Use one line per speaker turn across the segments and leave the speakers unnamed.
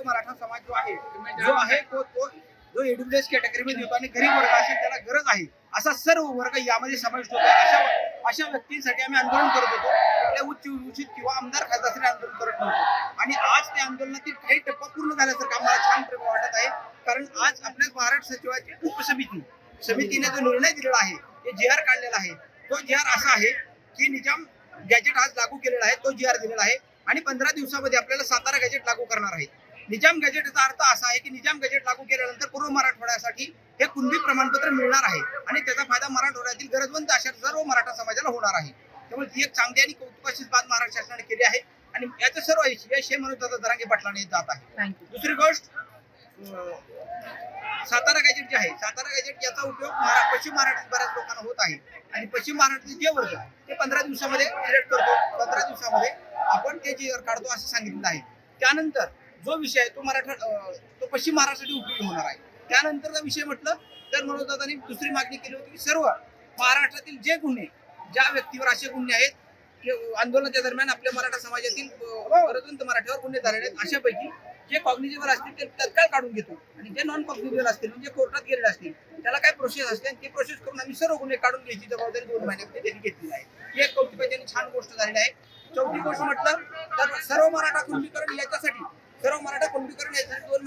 गरजवंत मराठा समाज जो आहे जो आहे तो तो जो एडब्ल्यूएस कॅटेगरीमध्ये येतो आणि गरीब वर्ग असेल त्याला गरज आहे. असा सर्व वर्ग यामध्ये समाविष्ट होतो अशा अशा व्यक्तींसाठी आम्ही आंदोलन करत होतो. कुठल्या उच्च उचित किंवा आमदार खासदारासाठी आंदोलन करत नव्हतो. आणि आज त्या आंदोलनातील काही टप्पा पूर्ण झाल्यासारखं आम्हाला छान प्रकारे वाटत आहे. कारण आज आपल्या महाराष्ट्र सचिवाची उपसमिती समितीने जो निर्णय दिलेला आहे ते जी आर काढलेला आहे. तो जी आर असा आहे की निजाम गॅजेट आज लागू केलेला आहे. तो जी आर दिलेला आहे. आणि पंधरा दिवसामध्ये आपल्याला सातारा गॅजेट लागू करणार आहे. निजाम गॅजेटचा अर्थ असा आहे की निजाम गॅजेट लागू केल्यानंतर पूर्व मराठवाड्यासाठी हे कुणबी प्रमाणपत्र मिळणार आहे आणि त्याचा फायदा मराठवाड्यातील गरजवंत अशा सर्व मराठा समाजाला होणार आहे. त्यामुळे ही एक चांगली आणि कौतुकाची बात महाराष्ट्र शासनाने केली आहे आणि याचं सर्व यश यश हे मनोज दरांगे पाटलाने जात आहे. दुसरी गोष्ट सातारा गॅजेट जे आहे सातारा गॅजेट याचा उपयोग पश्चिम महाराष्ट्रात बऱ्याच लोकांना होत आहे. आणि पश्चिम महाराष्ट्रातील जे वर्ग ते पंधरा दिवसामध्ये सिलेक्ट करतो. पंधरा दिवसामध्ये आपण ते जे काढतो असं सांगितलेलं आहे. त्यानंतर जो विषय आहे तो मराठा तो पश्चिम महाराष्ट्रासाठी उपयोगी होणार आहे. त्यानंतरचा विषय म्हटलं तर मनोजदादांनी दुसरी मागणी केली होती की सर्व महाराष्ट्रातील जे गुन्हे ज्या व्यक्तीवर असे गुन्हे आहेत आंदोलनाच्या दरम्यान आपल्या मराठा समाजातील परतंत मराठ्यावर गुन्हे झालेले आहेत अशापैकी जे कॉग्निजेबल असतील ते तत्काळ काढून घेतो. आणि जे नॉन कॉग्निजेबल असतील म्हणजे कोर्टात गेलेले असतील त्याला काय प्रोसेस असते आणि प्रोसेस करून आम्ही सर्व गुन्हे काढून घ्यायची जबाबदारी दोन महिन्यामध्ये त्यांनी घेतलेली आहे. ही एक कौतुकाची आणि छान गोष्ट झालेली आहे. चौथी गोष्ट म्हटलं तर सर्व मराठा कुणबीकरण याच्यासाठी सर्व मराठा कुणबीकरण याच्यासाठी दोन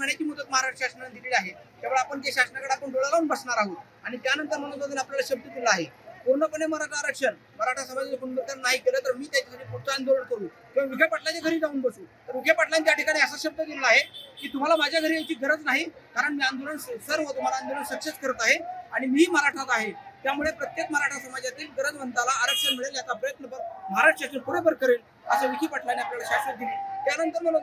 महिन्याची शासनाने दिलेली आहे त्यामुळे आपण ते शासनाकडे आपण डोळा लावून बसणार आहोत. आणि त्यानंतर मनोजन आपल्याला शब्द दिला आहे पूर्णपणे मराठा आरक्षण मराठा समाजाचं कुणबीकरण नाही केलं तर मी त्याच्यासाठी पुढचं आंदोलन करू. किंवा विखे पाटलाच्या घरी जाऊन बसू. तर विखे पाटलांनी त्या ठिकाणी असा शब्द दिला आहे की तुम्हाला माझ्या घरी यायची गरज नाही कारण मी आंदोलन सर्व तुम्हाला आंदोलन सक्सेस करत आहे आणि मी मराठात आहे. त्यामुळे प्रत्येक मराठा समाजातील गरजवंताला आरक्षण मिळेल याचा प्रयत्न महाराष्ट्र शासन पुरेपूर करेल असं विखे पाटलांनी आपल्याला शाश्वत दिली. त्यानंतर मला